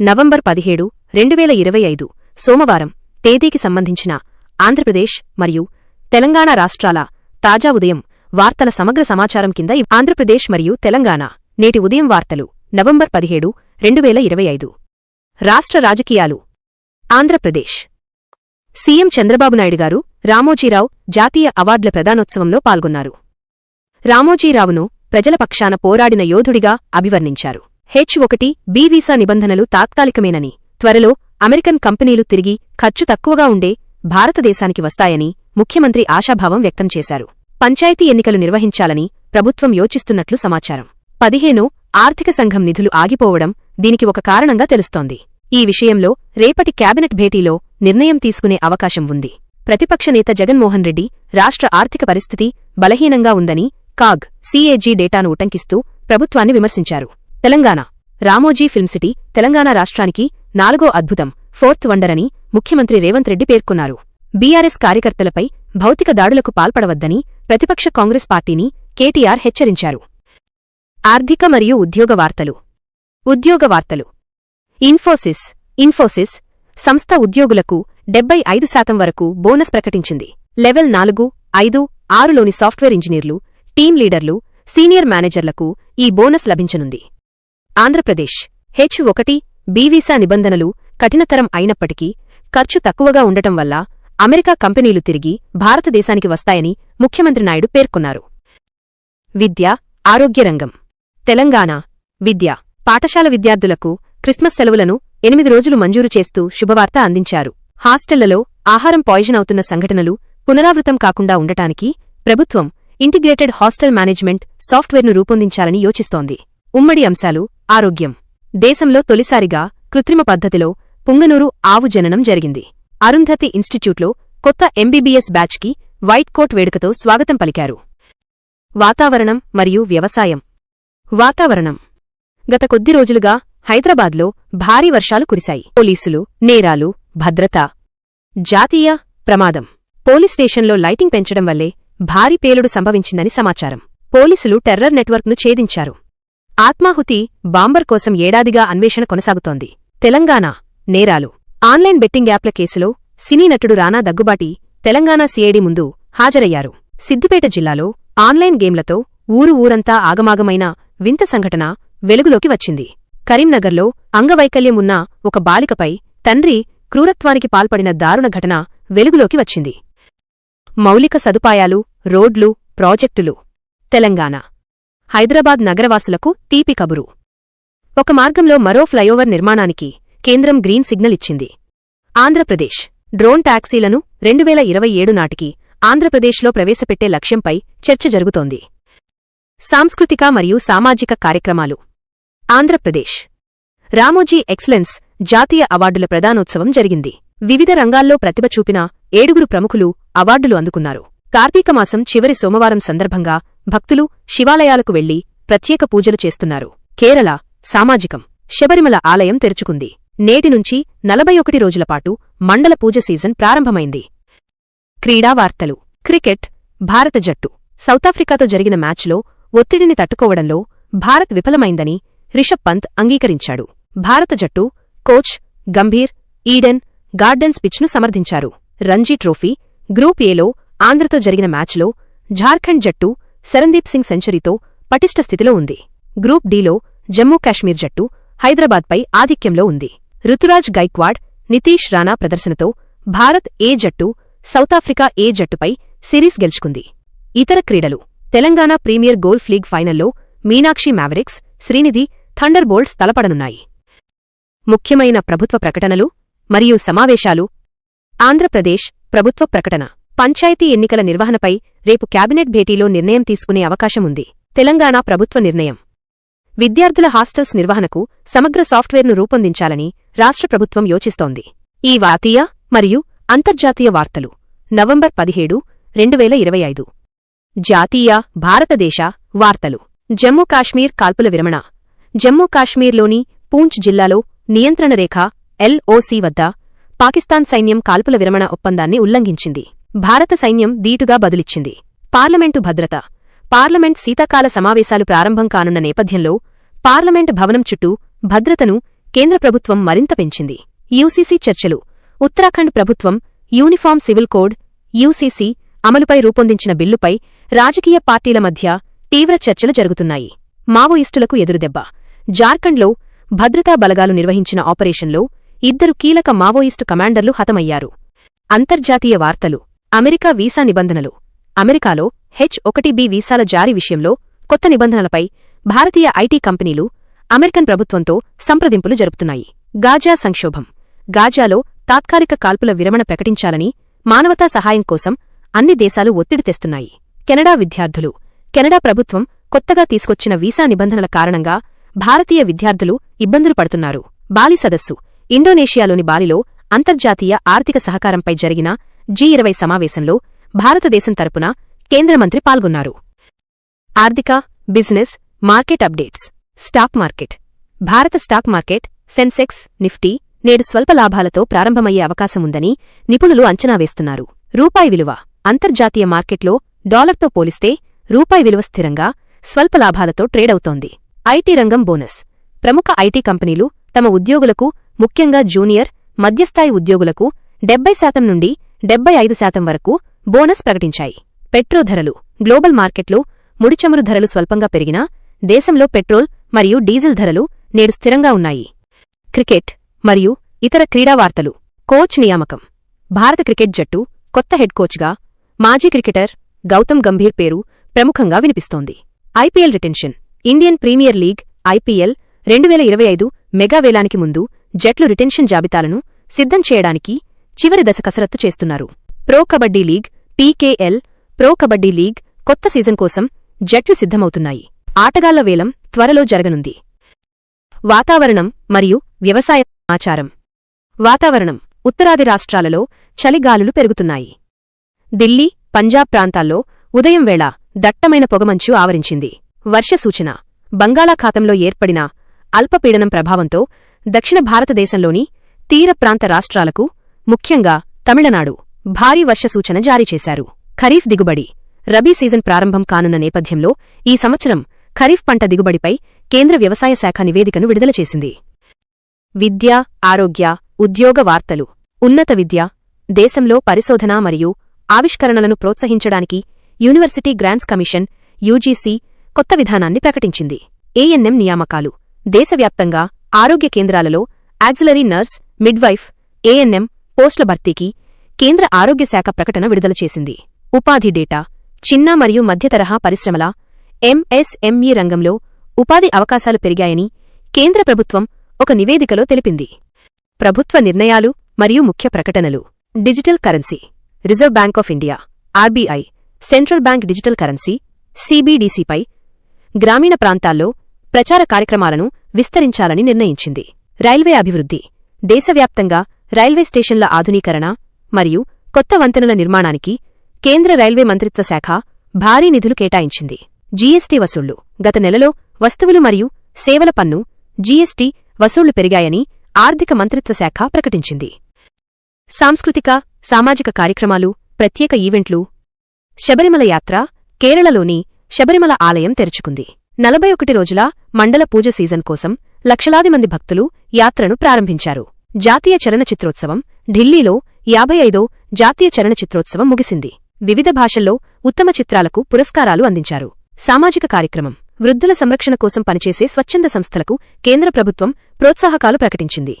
November పదిహేడు రెండువేల ఇరవై ఐదు సోమవారం తేదీకి సంబంధించిన ఆంధ్రప్రదేశ్ మరియు తెలంగాణ రాష్ట్రాల తాజా ఉదయం వార్తల సమగ్ర సమాచారం కింద ఆంధ్రప్రదేశ్ మరియు తెలంగాణ నేటి ఉదయం వార్తలు నవంబర్ పదిహేడు రెండువేల ఇరవై ఐదు. రాష్ట్ర రాజకీయాలు. ఆంధ్రప్రదేశ్. సీఎం చంద్రబాబునాయుడుగారు గారు రామోజీరావు జాతీయ అవార్డుల ప్రదానోత్సవంలో పాల్గొన్నారు. రామోజీరావును ప్రజల పక్షాన పోరాడిన యోధుడిగా అభివర్ణించారు. హెచ్ ఒకటి బి వీసా నిబంధనలు తాత్కాలికమేనని త్వరలో అమెరికన్ కంపెనీలు తిరిగి ఖర్చు తక్కువగా ఉండే భారతదేశానికి వస్తాయని ముఖ్యమంత్రి ఆశాభావం వ్యక్తం చేశారు. పంచాయతీ ఎన్నికలు నిర్వహించాలని ప్రభుత్వం యోచిస్తున్నట్లు సమాచారం. పదిహేను ఆర్థిక సంఘం నిధులు ఆగిపోవడం దీనికి ఒక కారణంగా తెలుస్తోంది. ఈ విషయంలో రేపటి కేబినెట్ భేటీలో నిర్ణయం తీసుకునే అవకాశం ఉంది. ప్రతిపక్ష నేత జగన్మోహన్ రెడ్డి రాష్ట్ర ఆర్థిక పరిస్థితి బలహీనంగా ఉందని కాగ్ సీఏజీ డేటాను ఉటంకిస్తూ ప్రభుత్వాన్ని విమర్శించారు. తెలంగాణ. రామోజీ ఫిల్మ్ సిటీ తెలంగాణ రాష్ట్రానికి నాలుగో అద్భుతం ఫోర్త్ వండర్ అని ముఖ్యమంత్రి రేవంత్ రెడ్డి పేర్కొన్నారు. బీఆర్ఎస్ కార్యకర్తలపై భౌతిక దాడులకు పాల్పడవద్దని ప్రతిపక్ష కాంగ్రెస్ పార్టీని కేటీఆర్ హెచ్చరించారు. ఆర్థిక మరియు ఉద్యోగ వార్తలు. ఉద్యోగ వార్తలు. ఇన్ఫోసిస్ ఇన్ఫోసిస్ సంస్థ ఉద్యోగులకు డెబ్బై ఐదు శాతం వరకు బోనస్ ప్రకటించింది. లెవెల్ నాలుగు ఐదు ఆరులోని సాఫ్ట్వేర్ ఇంజనీర్లు టీం లీడర్లు సీనియర్ మేనేజర్లకు ఈ బోనస్ లభించనుంది. ఆంధ్రప్రదేశ్. హెచ్ ఒకటి బీవీసా నిబంధనలు కఠినతరం అయినప్పటికీ ఖర్చు తక్కువగా ఉండటం వల్ల అమెరికా కంపెనీలు తిరిగి భారతదేశానికి వస్తాయని ముఖ్యమంత్రి నాయుడు పేర్కొన్నారు. విద్య ఆరోగ్యరంగం తెలంగాణ. విద్య. పాఠశాల విద్యార్థులకు క్రిస్మస్ సెలవులను ఎనిమిది రోజులు మంజూరు చేస్తూ శుభవార్త అందించారు. హాస్టళ్ళలో ఆహారం పాయిజన్ అవుతున్న సంఘటనలు పునరావృతం కాకుండా ఉండటానికి ప్రభుత్వం ఇంటిగ్రేటెడ్ హాస్టల్ మేనేజ్మెంట్ సాఫ్ట్వేర్ను రూపొందించాలని యోచిస్తోంది. ఉమ్మడి అంశాలు ఆరోగ్యం. దేశంలో తొలిసారిగా కృత్రిమ పద్ధతిలో పుంగనూరు ఆవు జననం జరిగింది. అరుంధతి ఇన్స్టిట్యూట్లో కొత్త ఎంబీబీఎస్ బ్యాచ్కి వైట్ కోట్ వేడుకతో స్వాగతం పలికారు. వాతావరణం మరియు వ్యవసాయం. వాతావరణం. గత కొద్ది రోజులుగా హైదరాబాద్లో భారీ వర్షాలు కురిశాయి. పోలీసులు నేరాలు భద్రత. జాతీయ ప్రమాదం. పోలీస్ స్టేషన్లో లైటింగ్ పెంచడం వల్లే భారీ పేలుడు సంభవించిందని సమాచారం. పోలీసులు టెర్రర్ నెట్వర్క్ను ఛేదించారు. ఆత్మాహుతి బాంబర్ కోసం ఏడాదిగా అన్వేషణ కొనసాగుతోంది. తెలంగాణ నేరాలు. ఆన్లైన్ బెట్టింగ్ యాప్ల కేసులో సినీ నటుడు రానా దగ్గుబాటి తెలంగాణ సీఐడి ముందు హాజరయ్యారు. సిద్దిపేట జిల్లాలో ఆన్లైన్ గేమ్లతో ఊరు ఊరంతా ఆగమాగమైన వింత సంఘటన వెలుగులోకి వచ్చింది. కరీంనగర్లో అంగవైకల్యం ఉన్న ఒక బాలికపై తండ్రి క్రూరత్వానికి పాల్పడిన దారుణ ఘటన వెలుగులోకి వచ్చింది. మౌలిక సదుపాయాలు రోడ్లు ప్రాజెక్టులు. తెలంగాణ హైదరాబాద్ నగరవాసులకు తీపి కబురు. ఒక మార్గంలో మరో ఫ్లైఓవర్ నిర్మాణానికి కేంద్రం గ్రీన్ సిగ్నల్ ఇచ్చింది. ఆంధ్రప్రదేశ్ డ్రోన్ టాక్సీలను రెండువేల ఇరవై ఏడు నాటికి ఆంధ్రప్రదేశ్లో ప్రవేశపెట్టే లక్ష్యంపై చర్చ జరుగుతోంది. సాంస్కృతిక మరియు సామాజిక కార్యక్రమాలు. ఆంధ్రప్రదేశ్ రామోజీ ఎక్సలెన్స్ జాతీయ అవార్డుల ప్రదానోత్సవం జరిగింది. వివిధ రంగాల్లో ప్రతిభ చూపిన ఏడుగురు ప్రముఖులు అవార్డులు అందుకున్నారు. కార్తీకమాసం చివరి సోమవారం సందర్భంగా భక్తులు శివాలయాలకు వెళ్ళి ప్రత్యేక పూజలు చేస్తున్నారు. కేరళ సామాజికం. శబరిమల ఆలయం తెరుచుకుంది. నేటి నుంచి నలభై ఒకటి రోజులపాటు మండల పూజ సీజన్ ప్రారంభమైంది. క్రీడా వార్తలు. క్రికెట్ భారత జట్టు. సౌతాఫ్రికాతో జరిగిన మ్యాచ్లో ఒత్తిడిని తట్టుకోవడంలో భారత్ విఫలమైందని రిషబ్ పంత్ అంగీకరించాడు. భారత జట్టు కోచ్ గంభీర్ ఈడెన్ గార్డెన్స్ పిచ్ను సమర్థించారు. రంజీ ట్రోఫీ గ్రూప్ ఏలో ఆంధ్రతో జరిగిన మ్యాచ్లో జార్ఖండ్ జట్టు శరణ్దీప్ సింగ్ సెంచరీతో పటిష్ట స్థితిలో ఉంది. గ్రూప్ డీలో జమ్మూ కాశ్మీర్ జట్టు హైదరాబాద్పై ఆధిక్యంలో ఉంది. రుతురాజ్ గైక్వాడ్ నితీష్ రాణా ప్రదర్శనతో భారత్ ఏ జట్టు సౌతాఫ్రికా ఏ జట్టుపై సిరీస్ గెలుచుకుంది. ఇతర క్రీడలు తెలంగాణ ప్రీమియర్ గోల్ఫ్ లీగ్ ఫైనల్లో Meenakshi mavericks Srinidhi thunder bolts తలపడనున్నాయి. ముఖ్యమైన ప్రభుత్వ ప్రకటనలు మరియు సమావేశాలు ఆంధ్రప్రదేశ్ ప్రభుత్వ ప్రకటన. పంచాయతీ ఎన్నికల నిర్వహణపై రేపు కేబినెట్ భేటీలో నిర్ణయం తీసుకునే అవకాశం ఉంది తెలంగాణ ప్రభుత్వ నిర్ణయం. విద్యార్థుల హాస్టల్స్ నిర్వహణకు సమగ్ర సాఫ్ట్వేర్ను రూపొందించాలని రాష్ట్ర ప్రభుత్వం యోచిస్తోంది. ఈ వాతీయ మరియు అంతర్జాతీయ వార్తలు. నవంబర్ పదిహేడు రెండువేల ఇరవై ఐదు. జాతీయ భారతదేశ వార్తలు. జమ్మూ కాశ్మీర్ కాల్పుల విరమణ. జమ్మూ కాశ్మీర్లోని పూంచ్ జిల్లాలో నియంత్రణ రేఖ ఎల్ఓసి వద్ద పాకిస్తాన్ సైన్యం కాల్పుల విరమణ ఒప్పందాన్ని ఉల్లంఘించింది. భారత సైన్యం దీటుగా బదులిచ్చింది. పార్లమెంటు భద్రత. పార్లమెంట్ శీతాకాల సమావేశాలు ప్రారంభం కానున్న నేపథ్యంలో పార్లమెంట్ భవనం చుట్టూ భద్రతను కేంద్ర ప్రభుత్వం మరింత పెంచింది. యూసీసీ చర్చలు. ఉత్తరాఖండ్ ప్రభుత్వం యూనిఫామ్ సివిల్ కోడ్ యూసీసీ అమలుపై రూపొందించిన బిల్లుపై రాజకీయ పార్టీల మధ్య తీవ్ర చర్చలు జరుగుతున్నాయి. మావోయిస్టులకు ఎదురుదెబ్బ. జార్ఖండ్లో భద్రతా బలగాలు నిర్వహించిన ఆపరేషన్లో ఇద్దరు కీలక మావోయిస్టు కమాండర్లు హతమయ్యారు. అంతర్జాతీయ వార్తలు. అమెరికా వీసా నిబంధనలు. అమెరికాలో హెచ్ ఒకటి బి వీసాల జారీ విషయంలో కొత్త నిబంధనలపై భారతీయ ఐటీ కంపెనీలు అమెరికన్ ప్రభుత్వంతో సంప్రదింపులు జరుపుతున్నాయి. గాజా సంక్షోభం. గాజాలో తాత్కాలిక కాల్పుల విరమణ ప్రకటించాలని మానవతా సహాయం కోసం అన్ని దేశాలు ఒత్తిడి తెస్తున్నాయి. కెనడా విద్యార్థులు. కెనడా ప్రభుత్వం కొత్తగా తీసుకొచ్చిన వీసా నిబంధనల కారణంగా భారతీయ విద్యార్థులు ఇబ్బందులు పడుతున్నారు. బాలి సదస్సు. ఇండోనేషియాలోని బాలిలో అంతర్జాతీయ ఆర్థిక సహకారంపై జరిగిన జీ ఇరవై సమావేశంలో భారతదేశం తరపున కేంద్ర మంత్రి పాల్గొన్నారు. ఆర్థిక business market updates stock market. భారత స్టాక్ మార్కెట్ సెన్సెక్స్ నిఫ్టీ నేడు స్వల్ప లాభాలతో ప్రారంభమయ్యే అవకాశముందని నిపుణులు అంచనా వేస్తున్నారు. రూపాయి విలువ అంతర్జాతీయ మార్కెట్లో డాలర్తో పోలిస్తే రూపాయి విలువ స్థిరంగా స్వల్ప లాభాలతో ట్రేడవుతోంది ఐటీ రంగం బోనస్. ప్రముఖ ఐటీ కంపెనీలు తమ ఉద్యోగులకు ముఖ్యంగా జూనియర్ మధ్యస్థాయి ఉద్యోగులకు డెబ్బై శాతం నుండి డెబ్బై ఐదు శాతం వరకు బోనస్ ప్రకటించాయి. పెట్రో ధరలు గ్లోబల్ మార్కెట్లో ముడిచమురు ధరలు స్వల్పంగా పెరిగినా దేశంలో పెట్రోల్ మరియు డీజిల్ ధరలు నేడు స్థిరంగా ఉన్నాయి. క్రికెట్ మరియు ఇతర క్రీడా వార్తలు. కోచ్ నియామకం. భారత క్రికెట్ జట్టు కొత్త హెడ్ కోచ్గా మాజీ క్రికెటర్ గౌతమ్ గంభీర్ పేరు ప్రముఖంగా వినిపిస్తోంది. IPL retention. Indian premier league IPL రెండు వేల ఇరవై ఐదు మెగా వేలానికి ముందు జట్లు రిటెన్షన్ జాబితాలను సిద్ధం చేయడానికి చివరి దశ కసరత్తు చేస్తున్నారు. Pro kabaddi league PKL pro kabaddi league కొత్త సీజన్ కోసం జట్లు సిద్ధమవుతున్నాయి. ఆటగాళ్ళ వేలం త్వరలో జరగనుంది. వాతావరణం మరియు వ్యవసాయ సమాచారం. వాతావరణం ఉత్తరాది రాష్ట్రాలలో చలిగాలులు పెరుగుతున్నాయి. ఢిల్లీ పంజాబ్ ప్రాంతాల్లో ఉదయం వేళ దట్టమైన పొగమంచు ఆవరించింది. వర్ష సూచన బంగాళాఖాతంలో ఏర్పడిన అల్పపీడనం ప్రభావంతో దక్షిణ భారతదేశంలోని తీర ప్రాంత రాష్ట్రాలకు ముఖ్యంగా తమిళనాడు భారీ వర్ష సూచన జారీ చేశారు. ఖరీఫ్ దిగుబడి రబీ సీజన్ ప్రారంభం కానున్న నేపథ్యంలో ఈ సంవత్సరం ఖరీఫ్ పంట దిగుబడిపై కేంద్ర వ్యవసాయ శాఖ నివేదికను విడుదల చేసింది. విద్య ఆరోగ్య ఉద్యోగ వార్తలు ఉన్నత విద్య దేశంలో పరిశోధన మరియు ఆవిష్కరణలను ప్రోత్సహించడానికి యూనివర్సిటీ గ్రాంట్స్ కమిషన్ యూజీసీ కొత్త విధానాన్ని ప్రకటించింది. ఏఎన్ఎం నియామకాలు దేశవ్యాప్తంగా ఆరోగ్య కేంద్రాలలో యాక్సిలరీ నర్స్ మిడ్వైఫ్ ఏఎన్ఎం పోస్టుల భర్తీకి కేంద్ర ఆరోగ్య శాఖ ప్రకటన విడుదల చేసింది. ఉపాధి డేటా చిన్న మరియు మధ్యతరహా పరిశ్రమల ఎంఎస్ఎంఈ రంగంలో ఉపాధి అవకాశాలు పెరిగాయని కేంద్ర ప్రభుత్వం ఒక నివేదికలో తెలిపింది. ప్రభుత్వ నిర్ణయాలు మరియు ముఖ్య ప్రకటనలు. Digital currency reserve bank of India RBI central bank digital currency సీబీడీసీపై గ్రామీణ ప్రాంతాల్లో ప్రచార కార్యక్రమాలను విస్తరించాలని నిర్ణయించింది. రైల్వే అభివృద్ధి దేశవ్యాప్తంగా రైల్వే స్టేషన్ల ఆధునీకరణ మరియు కొత్త వంతెనల నిర్మాణానికి కేంద్ర రైల్వే మంత్రిత్వ శాఖ భారీ నిధులు కేటాయించింది. జీఎస్టీ వసూళ్ళు గత నెలలో వస్తువులు మరియు సేవల పన్ను జీఎస్టీ వసూళ్ళు పెరిగాయని ఆర్థిక మంత్రిత్వ శాఖ ప్రకటించింది. సాంస్కృతిక సామాజిక కార్యక్రమాలు ప్రత్యేక ఈవెంట్లు శబరిమల యాత్ర కేరళలోని శబరిమల ఆలయం తెరుచుకుంది. నలభై ఒకటి రోజుల మండల పూజ సీజన్ కోసం లక్షలాది మంది భక్తులు యాత్రను ప్రారంభించారు. జాతీయ చలనచిత్రోత్సవం ఢిల్లీలో యాభై ఐదో జాతీయ చలనచిత్రోత్సవం ముగిసింది. వివిధ భాషల్లో ఉత్తమ చిత్రాలకు పురస్కారాలు అందించారు. సామాజిక కార్యక్రమం వృద్ధుల సంరక్షణ కోసం పనిచేసే స్వచ్ఛంద సంస్థలకు కేంద్ర ప్రభుత్వం ప్రోత్సాహకాలు ప్రకటించింది.